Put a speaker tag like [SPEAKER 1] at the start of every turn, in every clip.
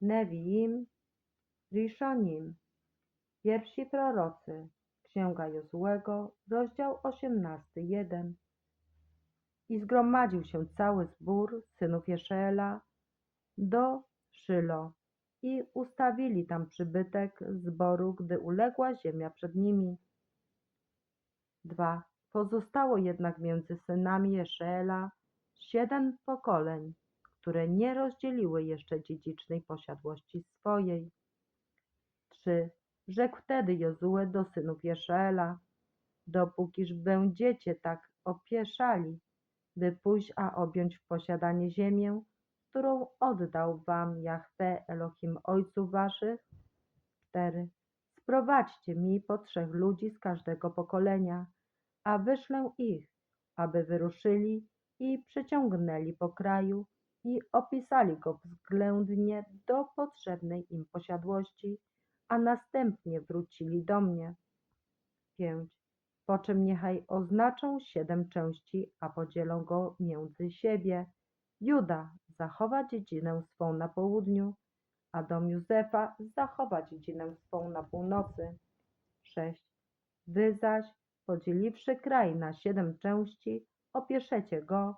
[SPEAKER 1] Neviim, Rishonim, pierwsi prorocy, Księga Jozłego, rozdział 18, 1. I zgromadził się cały zbór synów Jeszeela do Szylo i ustawili tam przybytek zboru, gdy uległa ziemia przed nimi. 2. Pozostało jednak między synami Jeszeela siedem pokoleń, które nie rozdzieliły jeszcze dziedzicznej posiadłości swojej. 3. Rzekł wtedy Jozue do synów Jeszeela, dopókiż będziecie tak opieszali, by pójść a objąć w posiadanie ziemię, którą oddał wam Jahwe Elohim ojców waszych. 4. Sprowadźcie mi po trzech ludzi z każdego pokolenia, a wyszlę ich, aby wyruszyli i przeciągnęli po kraju i opisali go względnie do potrzebnej im posiadłości, a następnie wrócili do mnie. 5. Po czym niechaj oznaczą siedem części, a podzielą go między siebie. Juda zachowa dziedzinę swą na południu, a dom Józefa zachowa dziedzinę swą na północy. 6. Wy zaś, podzieliwszy kraj na siedem części, opieszecie go,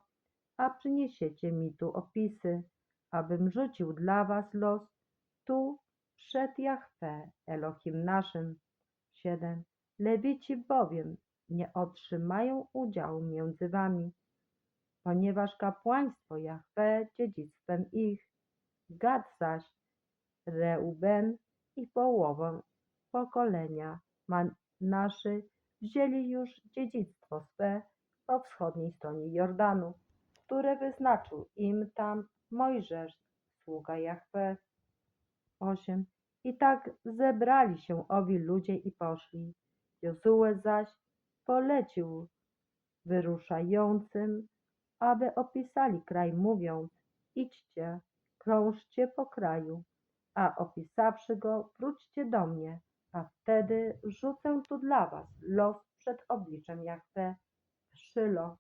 [SPEAKER 1] a przyniesiecie mi tu opisy, abym rzucił dla was los tu przed Jahwe, Elohim naszym. 7. Lewici bowiem nie otrzymają udziału między wami, ponieważ kapłaństwo Jahwe dziedzictwem ich. Gad zaś, Reuben i połowę pokolenia Manaszy wzięli już dziedzictwo swe po wschodniej stronie Jordanu, które wyznaczył im tam Mojżesz, sługa Jahwe. 8. I tak zebrali się owi ludzie i poszli. Jozue zaś polecił wyruszającym, aby opisali kraj, mówiąc: Idźcie, krążcie po kraju, a opisawszy go, wróćcie do mnie, a wtedy rzucę tu dla was los przed obliczem Jahwe Szylo.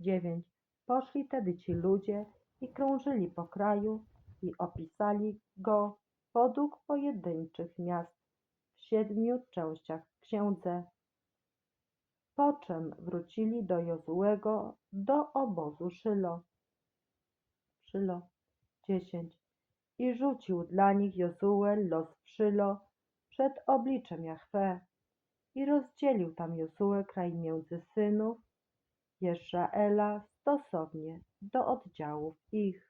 [SPEAKER 1] 9. Poszli tedy ci ludzie i krążyli po kraju i opisali go podług pojedynczych miast w siedmiu częściach w księdze. Po czym wrócili do Jozułego do obozu Szylo. Szylo 10. I rzucił dla nich Jozue los w Szylo przed obliczem Jahwe i rozdzielił tam Jozue kraj między synów Jezraela stosownie do oddziałów ich.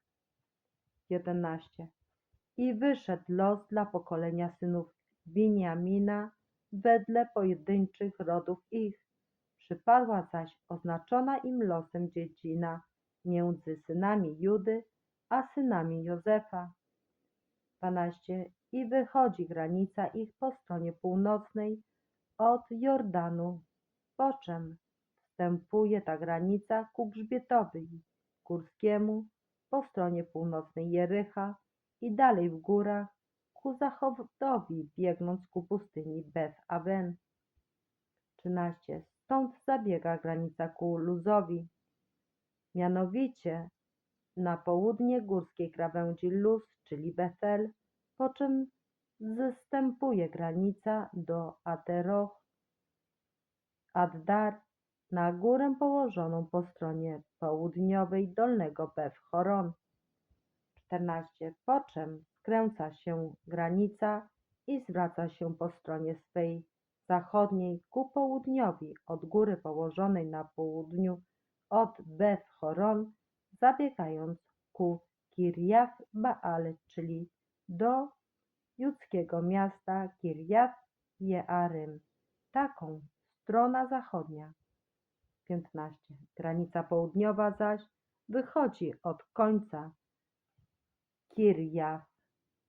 [SPEAKER 1] 11. I wyszedł los dla pokolenia synów Biniamina wedle pojedynczych rodów ich. Przypadła zaś oznaczona im losem dziedzina między synami Judy a synami Józefa. 12. I wychodzi granica ich po stronie północnej od Jordanu, po czym wstępuje ta granica ku grzbietowi górskiemu po stronie północnej Jericha i dalej w górach ku zachodowi, biegnąc ku pustyni Beth Aven. 13. Stąd zabiega granica ku Luzowi, mianowicie na południe górskiej krawędzi Luz, czyli Bethel, po czym zstępuje granica do Ateroch, Addar, na górę położoną po stronie południowej dolnego Beth Horon. 14. Po czym skręca się granica i zwraca się po stronie swej zachodniej ku południowi od góry położonej na południu od Beth Horon, zabiegając ku Kirjaf Baal, czyli do judzkiego miasta Kirjaf Jearym. Taką strona zachodnia. 15. Granica południowa zaś wychodzi od końca Kirjaf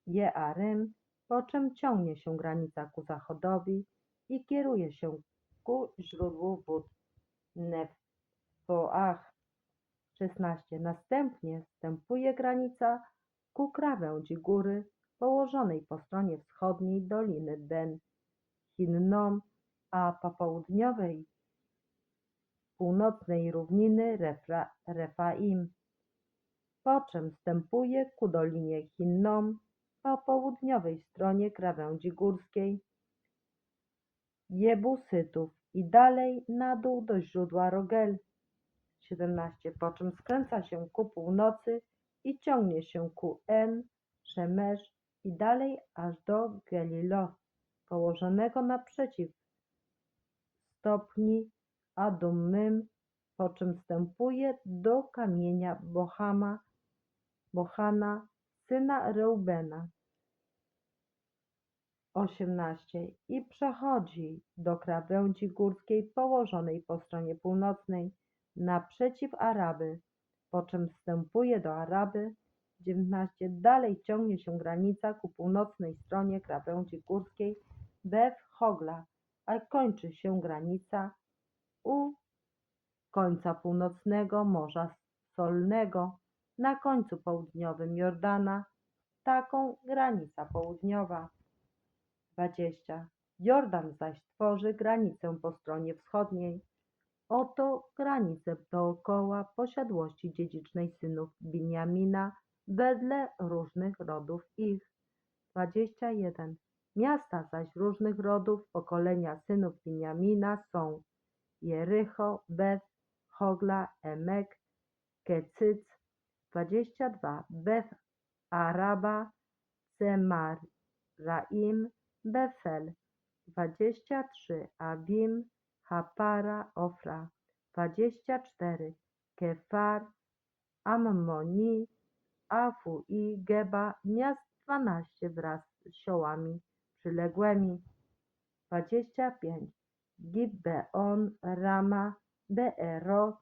[SPEAKER 1] Jearym, po czym ciągnie się granica ku zachodowi i kieruje się ku źródłu wód Neftoach. 16. Następnie wstępuje granica ku krawędzi góry położonej po stronie wschodniej doliny Ben Hinnom, a po południowej północnej równiny Refaim. po czym wstępuje ku Dolinie Hinnom po południowej stronie krawędzi górskiej Jebusytów i dalej na dół do źródła Rogel. 17. Po czym skręca się ku północy i ciągnie się ku En, Szemesz i dalej aż do Gelilo, położonego naprzeciw stopni Adummym, po czym wstępuje do kamienia Bohama, Bohana, syna Reubena. 18. I przechodzi do krawędzi górskiej położonej po stronie północnej, naprzeciw Araby, po czym wstępuje do Araby. 19. Dalej ciągnie się granica ku północnej stronie krawędzi górskiej Bew Hogla, a kończy się granica u końca północnego Morza Solnego, na końcu południowym Jordana, taką granica południowa. 20. Jordan zaś tworzy granicę po stronie wschodniej. Oto granice dookoła posiadłości dziedzicznej synów Binjamina wedle różnych rodów ich. 21. Miasta zaś różnych rodów pokolenia synów Binjamina są Jericho, Beth, Hogla, Emek, Kecyc. 22. Beth Araba, Semaraim, Befel. 23. Abim, Hapara, Ofra. 24. Kefar, Ammoni, Afu i Geba, miast 12 wraz z siołami przyległymi. 25. Gibbeon, Rama, Beerot.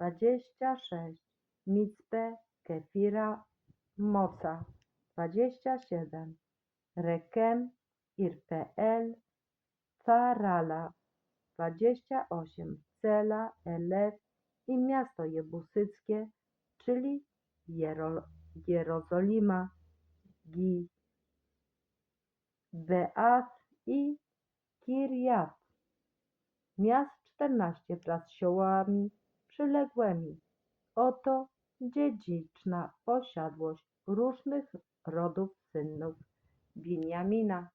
[SPEAKER 1] 26. Micpe, Kefira, Moca. 27. Rekem, Irpeel, Farala. 28. Sela, Elef i miasto jebusyckie, czyli Jero, Jerozolima, Gi, Beath i Kirjat. Miast 14 wraz z siołami przyległymi. Oto dziedziczna posiadłość różnych rodów synów Binjamina.